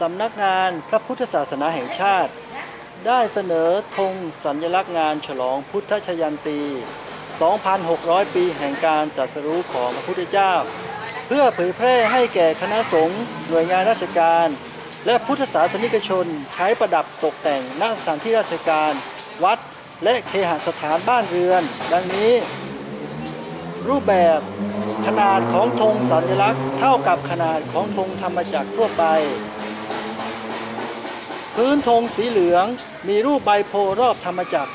สำนักงานพระพุทธศาสนาแห่งชาติ ได้เสนอธงสัญลักษณ์งานฉลองพุทธชยันตี 2,600 ปีแห่งการตรัสรู้ของพระพุทธเจ้า เพื่อเผยแพร่ให้แก่คณะสงฆ์หน่วยงานราชการ และพุทธศาสนิกชนใช้ประดับตกแต่งณสถานที่ราชการ วัด และเคหสถานบ้านเรือน ดังนี้ รูปแบบขนาดของธงสัญลักษณ์เท่ากับขนาดของธงธรรมจักรทั่วไป พื้นธงสีเหลือง มีรูปใบโพรอบธรรมจักร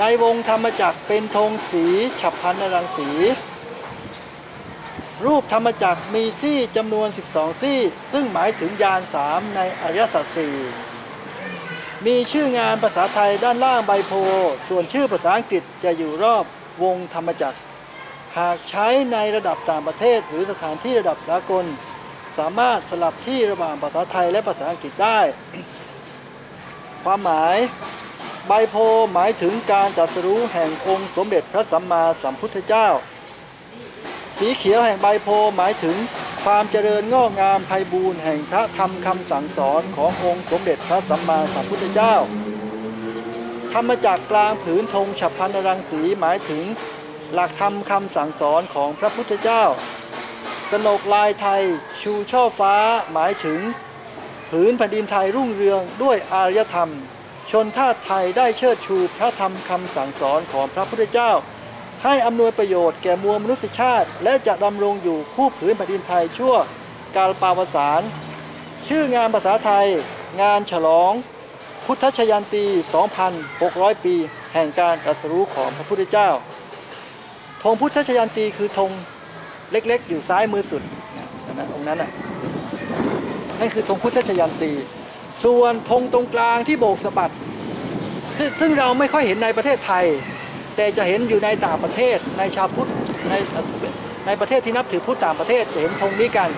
ในวงธรรมจักรเป็นธงสีฉับพลันนรังสี รูปธรรมจักรมีซี่จำนวน 12 ซี่ ซึ่งหมายถึงยานสามในอริยสัจสี่มีชื่องานภาษาไทยด้านล่างใบโพ ส่วนชื่อภาษาอังกฤษจะอยู่รอบวงธรรมจักร หากใช้ในระดับต่างประเทศหรือสถานที่ระดับสากล สามารถสลับที่ระหว่างภาษาไทยและภาษาอังกฤษได้ ความหมาย ใบโพหมายถึงการตรัสรู้แห่งองค์สมเด็จพระสัมมาสัมพุทธเจ้า สีเขียวแห่งใบโพหมายถึงความเจริญงอกงามไพบูรณ์แห่งพระธรรมคำสั่งสอนขององค์สมเด็จพระสัมมาสัมพุทธเจ้าธรรมจักรกลางผืนธงฉับพันรังสีหมายถึง หลักธรรมคำสั่งสอนของพระพุทธเจ้า กนกลายไทยชูช่อฟ้าหมายถึง ผืนแผ่นดินไทยรุ่งเรืองด้วยอารยธรรม ชนชาติไทยได้เชิดชูพระธรรมคำสั่งสอนของพระพุทธเจ้า ให้อำนวยประโยชน์แก่มวลมนุษยชาติ และจะดำรงอยู่คู่ผืนแผ่นดินไทยชั่วกาลปาวสาร ชื่องานภาษาไทย งานฉลอง พุทธชยันตี 2,600 ปี แห่งการตรัสรู้ของพระพุทธเจ้าธงพุทธชยันตีคือธงเล็กๆ อยู่ซ้ายมือสุดนะองนั้นน่ะ นั่นคือธงพุทธชยันตี ส่วนธงตรงกลางที่โบกสะบัดซซึ่งเราไม่ค่อยเห็นในประเทศไทย แต่จะเห็นอยู่ในต่างประเทศในชาวพุทธในในประเทศที่นับถือพุทธต่างประเทศจะเห็นธงนี้กัน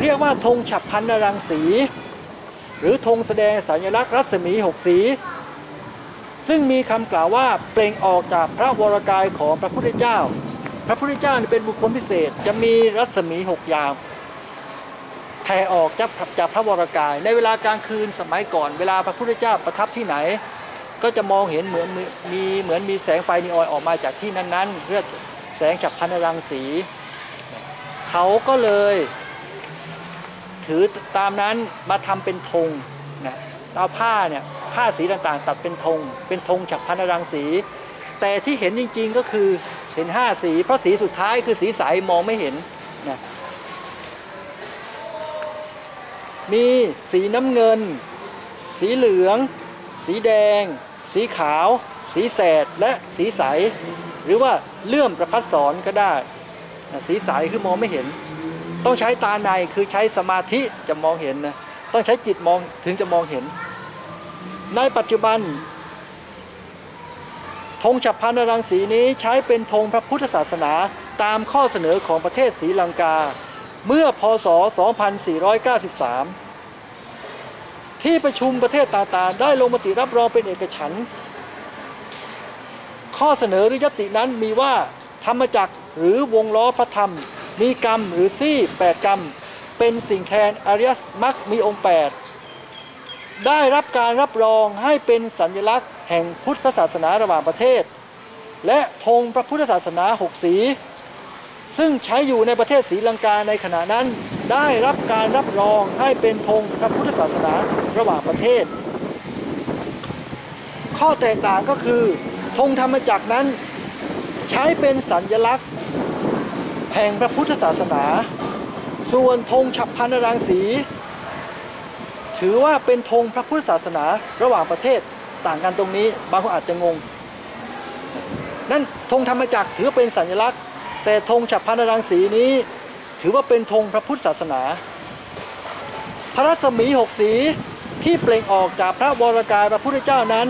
เรียกว่าธงฉับพันนรังสี หรือธงแสดงสัญลักษณ์รัศมีหกสี ซึ่งมีคำกล่าวว่าเปล่งออกจากพระวรกายของพระพุทธเจ้า พระพุทธเจ้าเป็นบุคคลพิเศษจะมีรัศมีหกอย่าง แผ่ออกจากจากพระวรกาย ในเวลากลางคืนสมัยก่อน เวลาพระพุทธเจ้าประทับที่ไหน ก็จะมองเห็นเหมือนมีเหมือนมีแสงไฟนีออนออกมาจากที่นั้นๆเรียกแสงฉับพลันรังสี เขาก็เลยถือตามนั้นมาทำเป็นธงนะเอาผ้าเนี่ยผ้าสีต่างๆ ตัดเป็นธงเป็นธงฉับพลันรังสี แต่ที่เห็นจริงๆก็คือเห็นห้าสี เพราะสีสุดท้ายคือสีใสมองไม่เห็นนะ มีสีน้ำเงิน สีเหลือง สีแดง สีขาว สีแสดและสีใส หรือว่าเลื่อมประพัดสอนก็ได้ สีใสคือมองไม่เห็น ต้องใช้ตาในคือใช้สมาธิจะมองเห็นนะต้องใช้จิตมองถึงจะมองเห็น ในปัจจุบันธงฉับพันรังสีนี้ใช้เป็นธงพระพุทธศาสนาตามข้อเสนอของประเทศศรีลังกา เมื่อพศ 2493 ที่ประชุมประเทศต่างๆ ได้ลงมติรับรองเป็นเอกฉันท์ข้อเสนอหรือยตินั้นมีว่าธรรมจักรหรือวงล้อพระธรรม มีกรรมหรือซี่แปดกรรม เป็นสิ่งแทนอริยมรรคมีองค์ 8 ได้รับการรับรองให้เป็นสัญลักษณ์แห่งพุทธศาสนาระหว่างประเทศ และธงพระพุทธศาสนาหกสี ซึ่งใช้อยู่ในประเทศศรีลังกาในขณะนั้น ได้รับการรับรองให้เป็นธงพระพุทธศาสนาระหว่างประเทศ ข้อแตกต่างก็คือธงธรรมจักรนั้น ใช้เป็นสัญลักษณ์แห่งพระพุทธศาสนา ส่วนธงฉับพันรังสี ถือว่าเป็นธงพระพุทธศาสนาระหว่างประเทศต่างกันตรงนี้ บางคนอาจจะงง นั่นธงธรรมจักรถือเป็นสัญลักษณ์ แต่ธงฉับพันรังสีนี้ ถือว่าเป็นธงพระพุทธศาสนา พระรัศมีหกสีที่เปล่งออกจากพระวรกายพระพุทธเจ้านั้น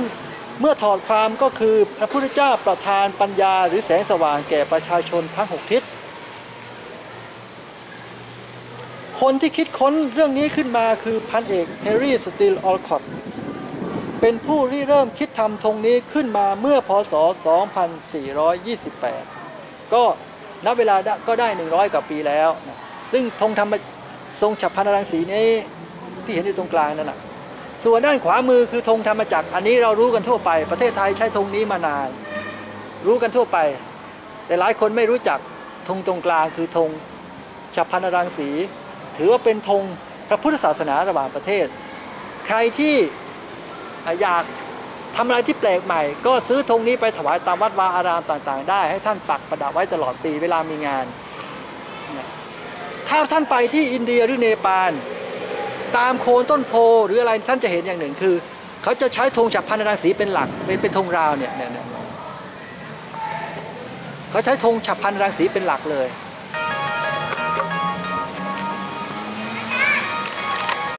เมื่อถอดความก็คือพระพุทธเจ้าประทานปัญญาหรือแสงสว่างแก่ประชาชนทั้งหกทิศคนที่คิดค้นเรื่องนี้ขึ้นมาคือพันเอกเฮรี่สติลออลคอตเป็นผู้ริเริ่มคิดทำธงนี้ขึ้นมาเมื่อพศ 2428 ก็ นับเวลาก็ได้ 100 กว่าปีแล้วนะซึ่งธงธรรมทรงฉับพันรังสีนี้ที่เห็นอยู่ตรงกลางนั่นแหะส่วนด้านขวามือคือธงธรรมจักร อันนี้เรารู้กันทั่วไป ประเทศไทยใช้ธงนี้มานาน รู้กันทั่วไป แต่หลายคนไม่รู้จักธงตรงกลางคือธงฉับพันรังสี ถือว่าเป็นธงพระพุทธศาสนาระหว่างประเทศ ใครที่อยาก ทำอะไรที่แปลกใหม่ ก็ซื้อธงนี้ไปถวายตามวัดวาอารามต่างๆ ได้ ให้ท่านปักประดับไว้ตลอดปีเวลามีงาน ถ้าท่านไปที่อินเดียหรือเนปาลตามโคนต้นโพหรืออะไรท่านจะเห็นอย่างหนึ่งคือ เขาจะใช้ธงฉับพันรังสีเป็นหลักเป็นเป็นธงราวเนี่ยเนี่ยเนี่ยเขาใช้ธงฉับพันรังสีเป็นหลักเลย